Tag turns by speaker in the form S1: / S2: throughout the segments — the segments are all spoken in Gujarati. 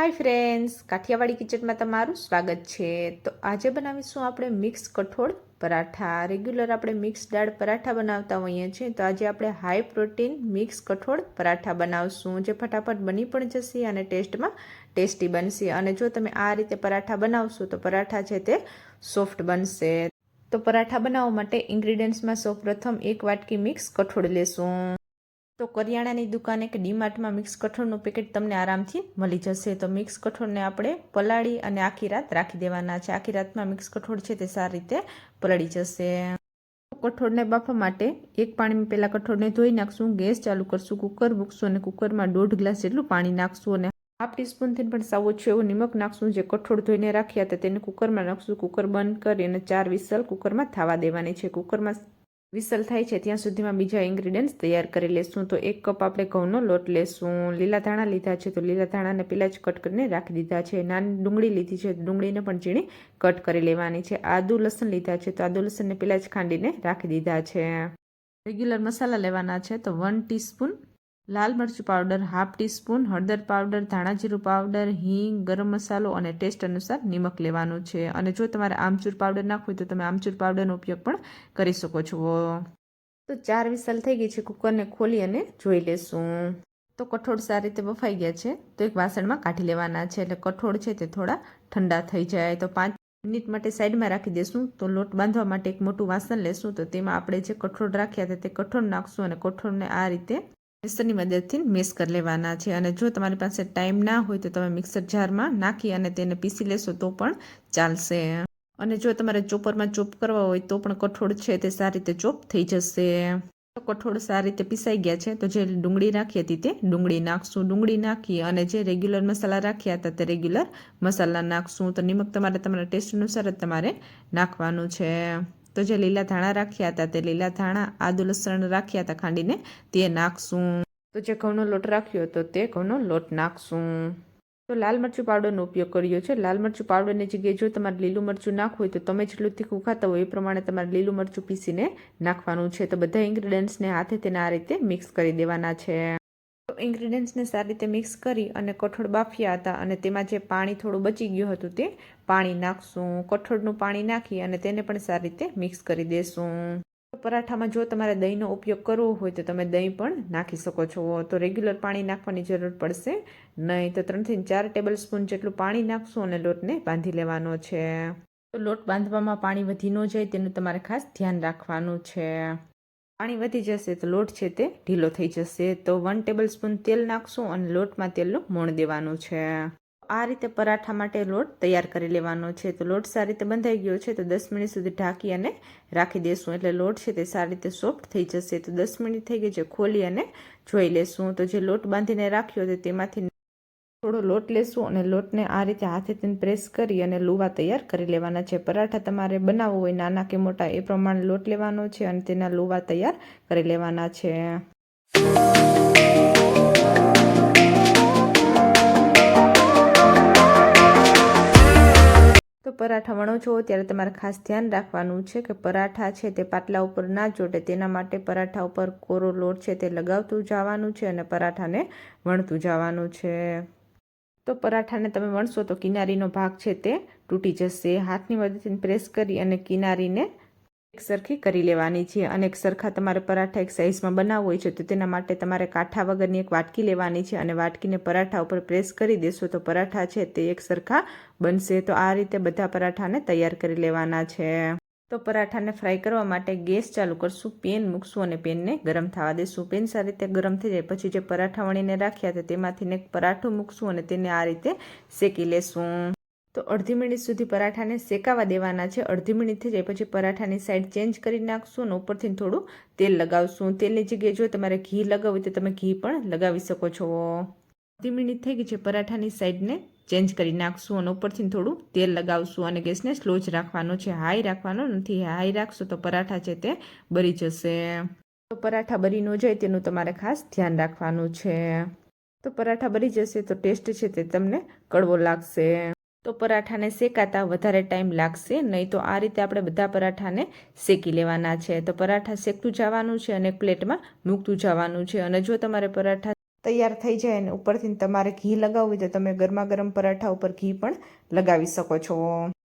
S1: હાય ફ્રેન્ડ્સ, કાઠિયાવાડી કિચનમાં તમારું સ્વાગત છે. તો આજે બનાવીશું આપણે મિક્સ કઠોળ પરાઠા. રેગ્યુલર આપણે મિક્સ દાળ પરાઠા બનાવતા હોઈએ છીએ. તો આજે આપણે હાઈ પ્રોટીન મિક્સ કઠોળ પરાઠા બનાવશું, જે ફટાફટ બની પણ જશે અને ટેસ્ટમાં ટેસ્ટી બનશે. અને જો તમે આ રીતે પરાઠા બનાવશો, તો પરાઠા છે તે સોફ્ટ બનશે. તો પરાઠા બનાવવા માટે ઇન્ગ્રીડિયન્ટ્સમાં સૌપ્રથમ એક વાટકી મિક્સ કઠોળ લેશું. તો કરિયાણાની દુકાને કે ડીમાર્ટમાં મિક્સ કઠોળનું પેકેટ તમને આરામથી મળી જશે. તો મિક્સ કઠોળને આપણે પલાળી અને આખી રાત રાખી દેવાના છે. આખી રાતમાં મિક્સ કઠોળ છે તે સારી રીતે પલળી જશે. કઠોળને બાફવા માટે એક પાણીમાં પહેલાં કઠોળને ધોઈ નાખશું. ગેસ ચાલુ કરશું. કુકર મૂકશું અને કુકરમાં દોઢ ગ્લાસ જેટલું પાણી નાખશું અને હાફ ટીસ્પૂનથી પણ સાવ ઓછું એવું નિમક નાખશું. જે કઠોળ ધોઈને રાખ્યા હતા તેને કુકરમાં નાખશું. કુકર બંધ કરી અને ચાર વિસલ કુકરમાં થવા દેવાની છે. કુકરમાં વિસલ થાય છે. ત્યાં સુધીમાં બીજા ઇન્ગ્રીડિયન્ટ્સ તૈયાર કરી લેશું. તો એક કપ આપણે ઘઉંનો લોટ લેશું. લીલા ધાણા લીધા છે તો લીલા ધાણાને પહેલાં જ કટ કરીને રાખી દીધા છે. નાની ડુંગળી લીધી છે. ડુંગળીને પણ ઝીણી કટ કરી લેવાની છે. આદુ લસણ લીધા છે તો આદુ લસણને પહેલાં જ ખાંડીને રાખી દીધા છે. રેગ્યુલર મસાલા લેવાના છે તો વન ટીસ્પૂન લાલ મરચું પાવડર, હાફ ટીસ્પૂન, હળદર પાવડર, ધાણા જીરું પાવડર, હિંગ, ગરમ મસાલો અને ટેસ્ટ અનુસાર નિમક લેવાનું છે. અને જો તમારે આમચૂર પાવડર નાખવું તો તમે આમચૂર પાવડરનો ઉપયોગ પણ કરી શકો છો. તો ચાર વિસલ થઈ ગઈ છે, કુકરને ખોલી અને જોઈ લેશું. તો કઠોળ સારી રીતે બફાઈ ગયા છે, તો એક વાસણમાં કાઢી લેવાના છે. એટલે કઠોળ છે તે થોડા ઠંડા થઈ જાય. તો પાંચ મિનિટ માટે સાઈડમાં રાખી દેશું. તો લોટ બાંધવા માટે એક મોટું વાસણ લેશું. તો તેમાં આપણે જે કઠોળ રાખ્યા હતા તે કઠોળ નાખશું અને કઠોળને આ રીતે મિક્સરની મદદથી મિક્સ કરી લેવાના છે. અને જો તમારી પાસે ટાઈમ ના હોય તો તમે મિક્સર જારમાં નાખી અને તેને પીસી લેશો તો પણ ચાલશે. અને જો તમારે ચોપરમાં ચોપ કરવા હોય તો પણ કઠોળ છે તે સારી રીતે ચોપ થઈ જશે. કઠોળ સારી રીતે પીસાઈ ગયા છે તો જે ડુંગળી રાખી હતી તે ડુંગળી નાખશું. ડુંગળી નાખી અને જે રેગ્યુલર મસાલા રાખ્યા હતા તે રેગ્યુલર મસાલા નાખશું. તો નિમક તમારે તમારા ટેસ્ટ અનુસાર જ તમારે નાખવાનું છે. તો જે લીલા ધાણા રાખ્યા હતા તે લીલા ધાણા, આદુ લસણ રાખ્યા હતા ખાંડીને, તે નાખશું. તો જે ઘઉંનો લોટ રાખ્યો હતો તે ઘઉંનો લોટ નાખશું. તો લાલ મરચું પાવડરનો ઉપયોગ કર્યો છે. લાલ મરચું પાવડરની જગ્યાએ જો તમારે લીલું મરચું નાખવું હોય તો તમે જેટલું તીખું ખાતા હોય એ પ્રમાણે તમારે લીલું મરચું પીસીને નાખવાનું છે. તો બધા ઇન્ગ્રીડિયન્ટ્સને હાથે તેને આ રીતે મિક્સ કરી દેવાના છે. ઇન્ગ્રીડિયન્ટ્સને સારી રીતે મિક્સ કરી અને કઠોળ બાફ્યા હતા અને તેમાં જે પાણી થોડું બચી ગયું હતું તે પાણી નાખશું. કઠોળનું પાણી નાખી અને તેને પણ સારી રીતે મિક્સ કરી દેશું. પરાઠામાં જો તમારે દહીંનો ઉપયોગ કરવો હોય તો તમે દહીં પણ નાખી શકો છો. તો રેગ્યુલર પાણી નાખવાની જરૂર પડશે. નહીં તો ત્રણથી ચાર ટેબલ સ્પૂન જેટલું પાણી નાખશું અને લોટને બાંધી લેવાનો છે. તો લોટ બાંધવામાં પાણી વધી ન જાય તેનું તમારે ખાસ ધ્યાન રાખવાનું છે. પાણી વધી જશે તો લોટ છે તે ઢીલો થઈ જશે. તો વન ટેબલ સ્પૂન તેલ નાખશું અને લોટમાં તેલનું મોણ દેવાનું છે. આ રીતે પરાઠા માટે લોટ તૈયાર કરી લેવાનો છે. તો લોટ સારી રીતે બંધાઈ ગયો છે તો દસ મિનિટ સુધી ઢાંકી અને રાખી દેશું. એટલે લોટ છે તે સારી રીતે સોફ્ટ થઈ જશે. તો દસ મિનિટ થઈ ગઈ છે, ખોલી અને જોઈ લેશું. તો જે લોટ બાંધીને રાખ્યો છે તેમાંથી થોડો લોટ લેશું અને લોટને આ રીતે હાથેથી પ્રેસ કરી અને લુવા તૈયાર કરી લેવાના છે. પરાઠા તમારે બનાવવું હોય નાના કે મોટા, એ પ્રમાણે લોટ લેવાનો છે અને તેના લુવા તૈયાર કરી લેવાના છે. તો પરાઠા વણો છો ત્યારે તમારે ખાસ ધ્યાન રાખવાનું છે કે પરાઠા છે તે પાટલા ઉપર ના ચોટે તેના માટે પરાઠા ઉપર કોરો લોટ છે તે લગાવતું જવાનું છે અને પરાઠાને વણતું જવાનું છે. તો પરાઠાને તમે વણશો તો કિનારીનો ભાગ છે તે તૂટી જશે. હાથની મદદથી પ્રેસ કરી અને કિનારીને એક સરખી કરી લેવાની છે અને એક સરખા તમારે પરાઠા એક સાઇઝમાં બનાવવો હોય છે તો તેના માટે તમારે કાંઠા વગરની એક વાટકી લેવાની છે અને વાટકીને પરાઠા ઉપર પ્રેસ કરી દેશો તો પરાઠા છે તે એક સરખા બનશે. તો આ રીતે બધા પરાઠાને તૈયાર કરી લેવાના છે. તો પરાઠાને ફ્રાય કરવા માટે ગેસ ચાલુ કરશું, પેન મૂકશું અને પેનને ગરમ થવા દેશું. પેન સારી રીતે ગરમ થઈ જાય, પછી જે પરાઠા વણીને રાખ્યા હતા તેમાંથીને પરાઠું મૂકશું અને તેને આ રીતે શેકી લેશું. તો અડધી મિનિટ સુધી પરાઠાને શેકાવા દેવાના છે. અડધી મિનિટ થઈ જાય, પછી પરાઠાની સાઈડ ચેન્જ કરી નાખશું અને ઉપરથી થોડું તેલ લગાવશું. તેલની જગ્યાએ જો તમારે ઘી લગાવવું તો તમે ઘી પણ લગાવી શકો છો. અડધી મિનિટ થઈ ગઈ છે પરાઠાની સાઈડને ચેન્જ કરી નાખશું અને ઉપરથી થોડું તેલ લગાવશું અને ગેસને સ્લો જ રાખવાનો છે. હાઈ રાખવાનો નથી. હાઈ રાખશો તો પરાઠા છે તે બરી જશે. તો પરાઠા બરી ન જાય તેનું તમારે ખાસ ધ્યાન રાખવાનું છે. તો પરાઠા બરી જશે તો ટેસ્ટ છે તે તમને કડવો લાગશે. તો પરાઠાને શેકાતા વધારે ટાઈમ લાગશે, નહીં તો આ રીતે આપણે બધા પરાઠાને શેકી લેવાના છે. તો પરાઠા શેકતું જવાનું છે અને પ્લેટમાં મૂકતું જવાનું છે. અને જો તમારે પરાઠા તૈયાર થઈ જાય અને ઉપરથી તમારે ઘી લગાવવું હોય તો તમે ગરમા ગરમ પરાઠા ઉપર ઘી પણ લગાવી શકો છો.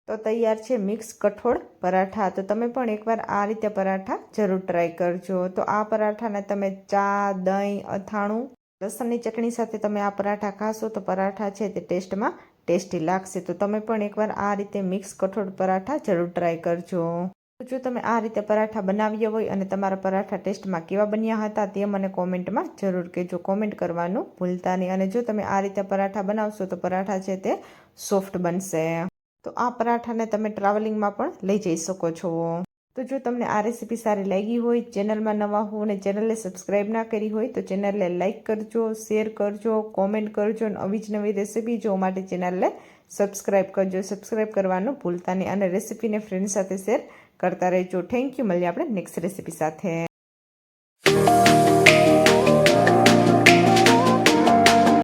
S1: તો તૈયાર છે મિક્સ કઠોળ પરાઠા. તો તમે પણ એકવાર આ રીતે પરાઠા જરૂર ટ્રાય કરજો. તો આ પરાઠાને તમે ચા, દહીં, અથાણું, લસણની ચટણી સાથે તમે આ પરાઠા ખાશો તો પરાઠા છે તે ટેસ્ટમાં ટેસ્ટી લાગશે. તો તમે પણ એકવાર આ રીતે મિક્સ કઠોળ પરાઠા જરૂર ટ્રાય કરજો. જો તમે આ રીતે પરાઠા બનાવ્યા હોય અને તમારા પરાઠા ટેસ્ટમાં કેવા બન્યા હતા તે મને કોમેન્ટમાં જરૂર કહેજો. કોમેન્ટ કરવાનું ભૂલતા નહીં. અને જો તમે આ રીતે પરાઠા બનાવશો તો પરાઠા છે તે સોફ્ટ બનશે. તો આ પરાઠાને તમે ટ્રાવેલિંગમાં પણ લઈ જઈ શકો છો. તો જો તમને આ રેસીપી સારી લાગી હોય, ચેનલમાં નવા હો અને ચેનલને સબસ્ક્રાઈબ ના કરી હોય તો ચેનલને લાઇક કરજો, શેર કરજો, કોમેન્ટ કરજો અને આવી જ નવી રેસીપી જોવા માટે ચેનલને સબસ્ક્રાઈબ કરજો. સબસ્ક્રાઈબ કરવાનું ભૂલતા નહીં. અને રેસીપીને ફ્રેન્ડ સાથે શેર કરતા રહેજો. થેન્ક યુ મળીએ આપણે નેક્સ્ટ રેસીપી સાથે.